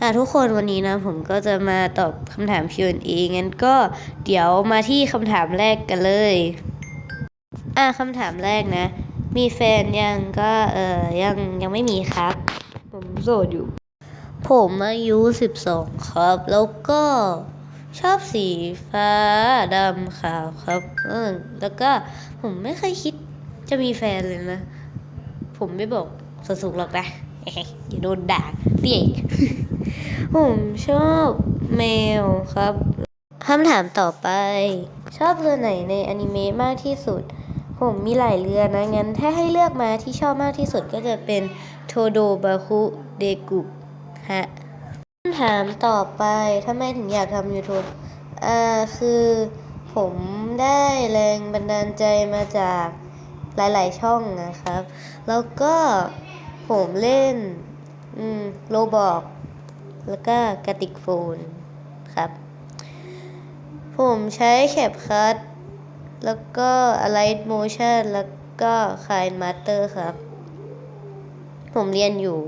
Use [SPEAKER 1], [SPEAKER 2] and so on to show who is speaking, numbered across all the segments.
[SPEAKER 1] อะทุกคนวันนี้นะผมก็จะมาตอบคำถาม Q&A งั้นก็เดี๋ยวมาที่คำถามแรกกันเลย อะคำถามแรกนะ มีแฟนยังก็เออยังยังไม่มีครับ ผมโสดอยู่ ผมอายุสิบสองครับ แล้วก็ชอบสีฟ้าดำขาวครับ เออ แล้วก็ผมไม่เคยคิดจะมีแฟนเลยนะ ผมไม่บอกสสุกหรอกนะ อย่าโดนด่าเปียกผมชอบแมวครับคำถามต่อไป ชอบเรือไหนในอนิเมะมากที่สุด ผมมีหลายเรือนะ งั้นถ้าให้เลือกมาที่ชอบมากที่สุดก็จะเป็นโทโดบาคุเดกุฮะคำถามต่อไปทำไมถึงอยากทำ YouTube อ่าคือผมได้แรงบันดาลใจมาจากหลาย ๆ ช่องนะครับ แล้วก็ ผมเล่นอืมโลบอก แล้วก็กระติกโฟนครับ ผมใช้แคปคัทแล้วก็ Alight Motion แล้วก็คายมาสเตอร์ครับ ผมเรียนอยู่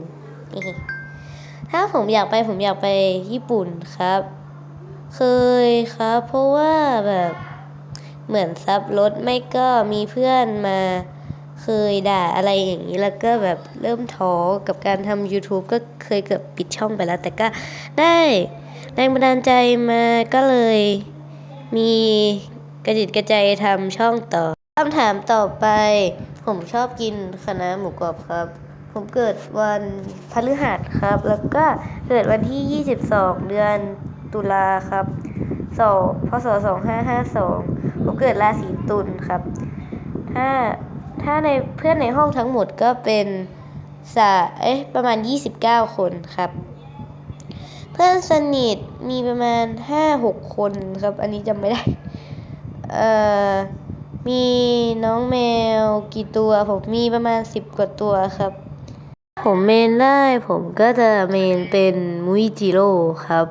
[SPEAKER 1] ถ้าผมอยากไปผมอยากไปญี่ปุ่นครับ เคยครับ เพราะว่าแบบเหมือนซับรถไม่ก็มีเพื่อนมา เคยด่าอะไรอย่างนี้แล้วก็แบบเริ่มท้อกับการทำ YouTube ก็เคยเกือบปิดช่องไปแล้ว แต่ก็ได้แรงบันดาลใจมาก็เลยมีกระจิตกระใจทำช่องต่อคำถามต่อไป ผมชอบกินคะน้าหมูกรอบครับ ผมเกิดวันพฤหัสครับ แล้วก็เกิดวันที่ 22 เดือนตุลาครับสองพศ2552 ผมเกิดราศีตุลครับถ้า ถ้าในเพื่อนในห้องทั้งหมดก็เป็นสาเอ๊ะประมาณ 29 คนครับ เพื่อนสนิทมีประมาณ 5-6 คนครับ อันนี้จำไม่ได้ เอ่อ มีน้องแมวกี่ตัว ผมมีประมาณ 10 กว่าตัวครับ ผมเมนได้ ผมก็จะเมนเป็นมุยจิโร่ครับ